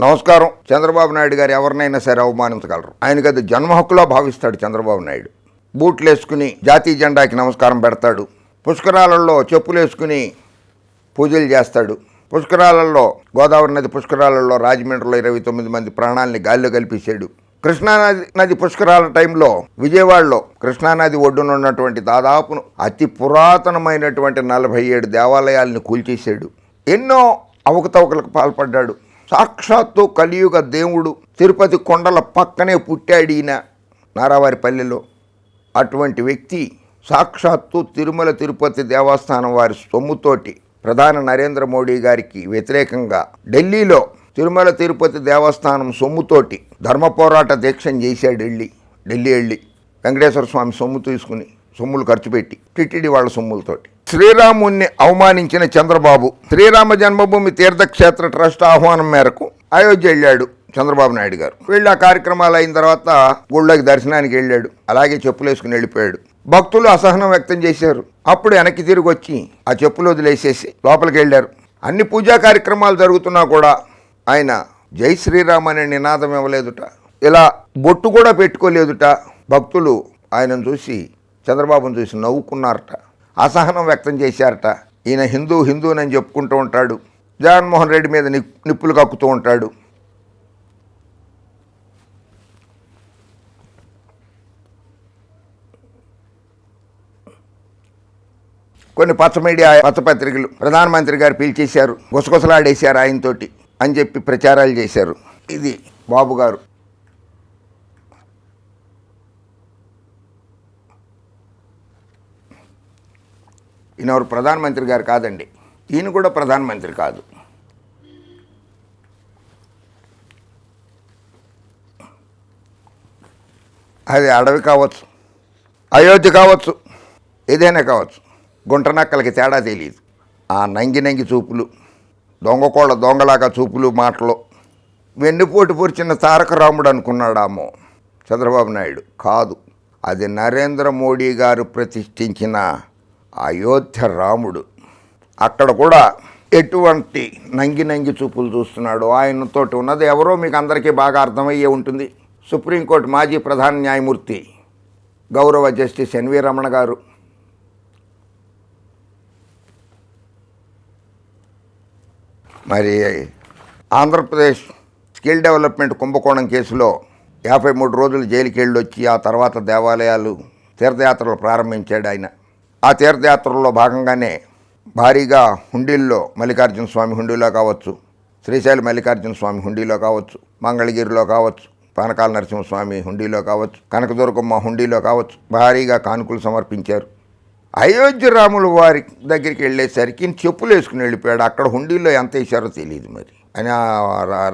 నమస్కారం. చంద్రబాబు నాయుడు గారు ఎవరినైనా సరే అవమానించగలరు. ఆయనకి అది జన్మ హక్కులా భావిస్తాడు చంద్రబాబు నాయుడు. బూట్లు వేసుకుని జాతీయ జెండాకి నమస్కారం పెడతాడు. పుష్కరాలలో చెప్పులు వేసుకుని పూజలు చేస్తాడు. పుష్కరాలలో గోదావరి నది పుష్కరాలలో రాజమండ్రిలో ఇరవై తొమ్మిది మంది ప్రాణాలని గాల్లో కల్పించాడు కృష్ణానది నది పుష్కరాల టైంలో విజయవాడలో కృష్ణానది ఒడ్డున ఉన్నటువంటి దాదాపు అతి పురాతనమైనటువంటి నలభై ఏడు దేవాలయాలను కూల్చేశాడు. ఎన్నో అవకతవకలకు పాల్పడ్డాడు. సాక్షాత్తు కలియుగ దేవుడు తిరుపతి కొండల పక్కనే పుట్టాడు ఈయన నారావారిపల్లెలో. అటువంటి వ్యక్తి సాక్షాత్తు తిరుమల తిరుపతి దేవస్థానం వారి సొమ్ముతోటి ప్రధాని నరేంద్ర మోడీ గారికి వ్యతిరేకంగా ఢిల్లీలో తిరుమల తిరుపతి దేవస్థానం సొమ్ముతోటి ధర్మ పోరాట దీక్షను చేశాడు వెళ్ళి ఢిల్లీ వెళ్ళి వెంకటేశ్వర స్వామి సొమ్ము తీసుకుని సొమ్ములు ఖర్చు పెట్టి టిటిడి వాళ్ళ సొమ్ములతోటి. శ్రీరాముణ్ణి అవమానించిన చంద్రబాబు శ్రీరామ జన్మభూమి తీర్థక్షేత్ర ట్రస్ట్ ఆహ్వానం మేరకు అయోధ్య వెళ్ళాడు చంద్రబాబు నాయుడు గారు. వెళ్ళి ఆ కార్యక్రమాలు అయిన తర్వాత గుళ్ళకి దర్శనానికి వెళ్ళాడు. అలాగే చెప్పులు వేసుకుని వెళ్ళిపోయాడు. భక్తులు అసహనం వ్యక్తం చేశారు. అప్పుడు వెనక్కి తిరిగి వచ్చి ఆ చెప్పులు వదిలేసేసి లోపలికి వెళ్ళారు. అన్ని పూజా కార్యక్రమాలు జరుగుతున్నా కూడా ఆయన జై శ్రీరామ్ అనే నినాదం ఇవ్వలేదుట. ఇలా బొట్టు కూడా పెట్టుకోలేదుట. భక్తులు ఆయనను చూసి చంద్రబాబును చూసి నవ్వుకున్నారట. అసహనం వ్యక్తం చేశారట. ఈయన హిందూ హిందూనని చెప్పుకుంటూ ఉంటాడు. జగన్మోహన్ రెడ్డి మీద నిప్పులు కక్కుతూ ఉంటాడు. కొన్ని పచ్చ మీడియా పచ్చ పత్రికలు ప్రధానమంత్రి గారు పిలిచేశారు. గుసగుసలాడేశారు ఆయనతోటి అని చెప్పి ప్రచారాలు చేశారు. ఇది బాబు గారు. ఈయనవరు? ప్రధానమంత్రి గారు కాదండి. ఈయన కూడా ప్రధానమంత్రి కాదు. అది అడవి కావచ్చు అయోధ్య కావచ్చు ఏదైనా కావచ్చు. గుంటనక్కలకి తేడా తెలియదు ఆ నంగి నంగి చూపులు దొంగకోళ్ళ దొంగలాగా చూపులు మాటలు. వెన్నుపోటు పొరిచిన తారక రాముడు అనుకున్నాడామో. చంద్రబాబు నాయుడు కాదు. అది నరేంద్ర మోడీ గారు ప్రతిష్ఠించిన అయోధ్య రాముడు. అక్కడ కూడా ఎటువంటి నంగి నంగి చూపులు చూస్తున్నాడు ఆయనతోటి ఉన్నది ఎవరో మీకు అందరికీ బాగా అర్థమయ్యే ఉంటుంది. సుప్రీంకోర్టు మాజీ ప్రధాన న్యాయమూర్తి గౌరవ జస్టిస్ ఎన్వి రమణ గారు. మరి ఆంధ్రప్రదేశ్ స్కిల్ డెవలప్మెంట్ కుంభకోణం కేసులో యాభై మూడు రోజులు జైలుకి వెళ్ళొచ్చి ఆ తర్వాత దేవాలయాలు తీర్థయాత్రలు ప్రారంభించాడు ఆయన. ఆ తీర్థయాత్రల్లో భాగంగానే భారీగా హుండీల్లో మల్లికార్జున స్వామి హుండీలో కావచ్చు శ్రీశైలం మల్లికార్జున స్వామి హుండీలో కావచ్చు మంగళగిరిలో కావచ్చు పానకాల నరసింహస్వామి హుండీలో కావచ్చు కనకదుర్గమ్మ హుండీలో కావచ్చు భారీగా కానుకలు సమర్పించారు. అయోధ్య రాములు వారి దగ్గరికి వెళ్ళేసరికి చెప్పులు వేసుకుని వెళ్ళిపోయాడు. అక్కడ హుండీలో ఎంత వేశారో తెలియదు మరి. ఆయన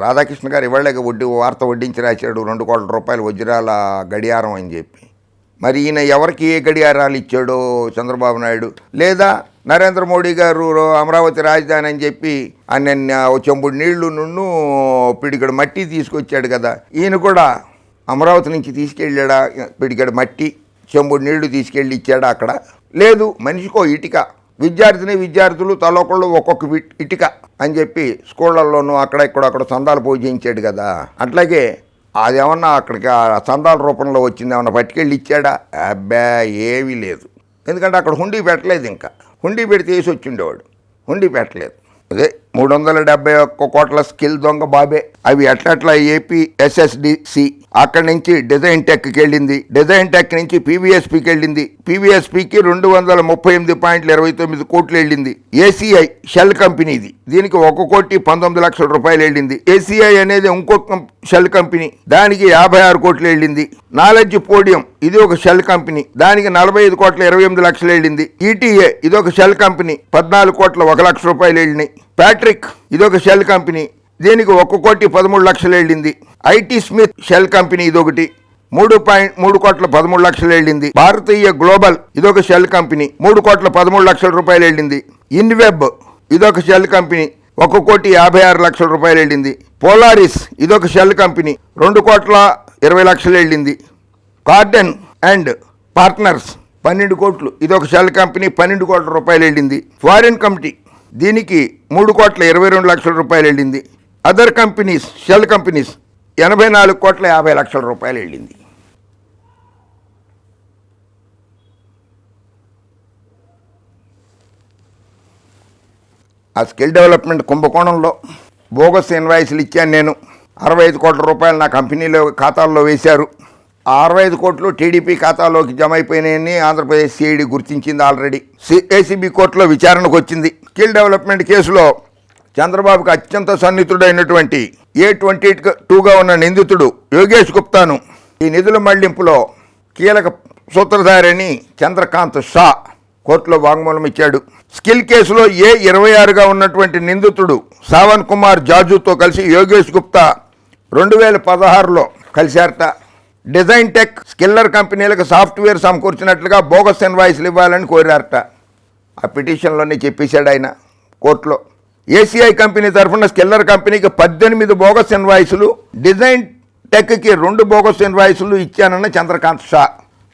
రాధాకృష్ణ గారు ఇవాళగా వడ్డీ వార్త వడ్డించి రాశాడు రెండు కోట్ల రూపాయలు వజ్రాల గడియారం అని చెప్పి. మరి ఈయన ఎవరికి ఏ గడియారాలు ఇచ్చాడో చంద్రబాబు నాయుడు? లేదా నరేంద్ర మోడీ గారు అమరావతి రాజధాని అని చెప్పి అన్న ఓ చెంబుడు నీళ్ళు నుండు పిడికడు మట్టి తీసుకొచ్చాడు కదా. ఈయన కూడా అమరావతి నుంచి తీసుకెళ్ళాడా? పిడికడు మట్టి చెంబుడు నీళ్ళు తీసుకెళ్ళి ఇచ్చాడా అక్కడ? లేదు మనిషికో ఇటుక. విద్యార్థిని విద్యార్థులు తలొకళ్ళు ఒక్కొక్క వి- ఇటుక అని చెప్పి స్కూళ్ళల్లోనూ అక్కడ ఇక్కడ అక్కడ చందాలు పూజించాడు కదా. అట్లాగే అదేమన్నా అక్కడికి ఆ చందాల రూపంలో వచ్చింది ఏమన్నా పట్టుకెళ్ళి ఇచ్చాడా? అబ్బా ఏమీ లేదు. ఎందుకంటే అక్కడ హుండీ పెట్టలేదు ఇంకా. హుండీ పెడితే వేసి వచ్చిండేవాడు. హుండీ పెట్టలేదు. అదే మూడు వందల డెబ్బై ఒక్క కోట్ల స్కిల్ దొంగ బాబే. అవి ఎట్లట్లా ఏపీ ఎస్ఎస్డిసి అక్కడి నుంచి డిజైన్ టెక్కి వెళ్ళింది డిజైన్ టెక్ నుంచి పీవీఎస్పీకి వెళ్ళింది పీవీఎస్పీకి రెండు వందల ముప్పై ఎనిమిది పాయింట్లు ఇరవై తొమ్మిది కోట్లు వెళ్ళింది ఏసీఐ షెల్ కంపెనీది. దీనికి ఒక కోటి పంతొమ్మిది లక్షల రూపాయలు వెళ్ళింది ఏసీఐ అనేది ఇంకొక షెల్ కంపెనీ. దానికి యాభై ఆరు కోట్లు వెళ్ళింది నాలెడ్జ్ పోడియం ఇది ఒక షెల్ కంపెనీ. దానికి నలభై ఐదు కోట్ల ఇరవై ఎనిమిది లక్షలు వెళ్ళింది ఈటీఏ ఇది ఒక షెల్ కంపెనీ. పద్నాలుగు కోట్ల ఒక లక్ష రూపాయలు వెళ్ళినాయి ప్యాట్రిక్ ఇది ఒక షెల్ కంపెనీ. దీనికి ఒక కోటి పదమూడు లక్షలు వెళ్ళింది ఐటీ స్మిత్ షెల్ కంపెనీ ఇదొకటి. మూడు పాయింట్ మూడు కోట్ల పదమూడు లక్షలు వెళ్ళింది భారతీయ గ్లోబల్ ఇదొక షెల్ కంపెనీ. మూడు కోట్ల పదమూడు లక్షల రూపాయలు వెళ్ళింది ఇన్వెబ్ ఇదొక షెల్ కంపెనీ. ఒక కోటి యాభై ఆరు లక్షల రూపాయలు వెళ్ళింది పోలారిస్ ఇదొక షెల్ కంపెనీ. రెండు కోట్ల ఇరవై లక్షలు వెళ్ళింది కార్డెన్ అండ్ పార్ట్నర్స్ పన్నెండు కోట్లు. ఇదొక షెల్ కంపెనీ పన్నెండు కోట్ల రూపాయలు వెళ్ళింది ఫారిన్ కమిటీ దీనికి మూడు కోట్ల ఇరవై రెండు లక్షల రూపాయలు వెళ్ళింది. అదర్ కంపెనీస్ షెల్ కంపెనీస్ ఎనభై నాలుగు కోట్ల యాభై లక్షల రూపాయలు వెళ్ళింది. ఆ స్కిల్ డెవలప్మెంట్ కుంభకోణంలో బోగస్ ఇన్వాయిస్లు ఇచ్చాను నేను. అరవై ఐదు కోట్ల రూపాయలు నా కంపెనీలో ఖాతాల్లో వేశారు. అరవై ఐదు కోట్లు టీడీపీ ఖాతాలోకి జమ అయిపోయినాయని ఆంధ్రప్రదేశ్ సిఐడి గుర్తించింది ఆల్రెడీ. ఏసీబీ కోర్టులో విచారణకు వచ్చింది. స్కిల్ డెవలప్మెంట్ కేసులో చంద్రబాబుకు అత్యంత సన్నిహితుడైనటువంటి ఏ ట్వంటీ టూగా ఉన్న నిందితుడు యోగేష్ గుప్తాను ఈ నిధుల మళ్ళింపులో కీలక సూత్రధారిని చంద్రకాంత్ షా కోర్టులో వాంగ్మూలం ఇచ్చాడు. స్కిల్ కేసులో ఏ ఇరవై ఆరుగా ఉన్నటువంటి నిందితుడు సావన్ కుమార్ జాజుతో కలిసి యోగేష్ గుప్తా రెండు వేల పదహారులో కలిశారట. డిజైన్ టెక్ స్కిల్లర్ కంపెనీలకు సాఫ్ట్వేర్ సమకూర్చినట్లుగా బోగస్ ఇన్వాయిస్లు ఇవ్వాలని కోరారట. ఆ పిటిషన్లోనే చెప్పేశాడు ఆయన కోర్టులో. ఏసీఐ కంపెనీ తరఫున స్కిల్లర్ కంపెనీకి పద్దెనిమిది బోగస్ ఇన్వాయిస్లు డిజైన్ టెక్కి రెండు బోగస్ ఇన్వాయిస్లు ఇచ్చానన్న చంద్రకాంత్ షా.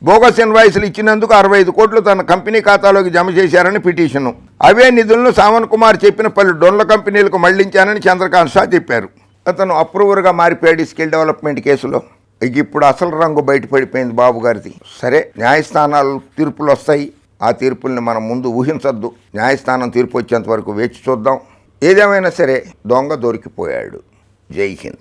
బోగస్ ఇన్వాయిస్లు ఇచ్చినందుకు అరవై ఐదు కోట్లు తన కంపెనీ ఖాతాలోకి జమ చేశారని పిటిషను. అవే నిధులను సావన్ కుమార్ చెప్పిన పలు డొన్ల కంపెనీలకు మళ్ళించానని చంద్రకాంత్ షా చెప్పారు. అతను అప్రూవర్గా మారిపోయాడు స్కిల్ డెవలప్మెంట్ కేసులో. ఇక ఇప్పుడు అసలు రంగు బయటపడిపోయింది బాబు గారిది. సరే న్యాయస్థానాలు తీర్పులు వస్తాయి. ఆ తీర్పుల్ని మనం ముందు ఊహించద్దు. న్యాయస్థానం తీర్పు వచ్చేంత వరకు వేచి చూద్దాం. ఏదేమైనా సరే దొంగ దొరికిపోయాడు. జై హింద్.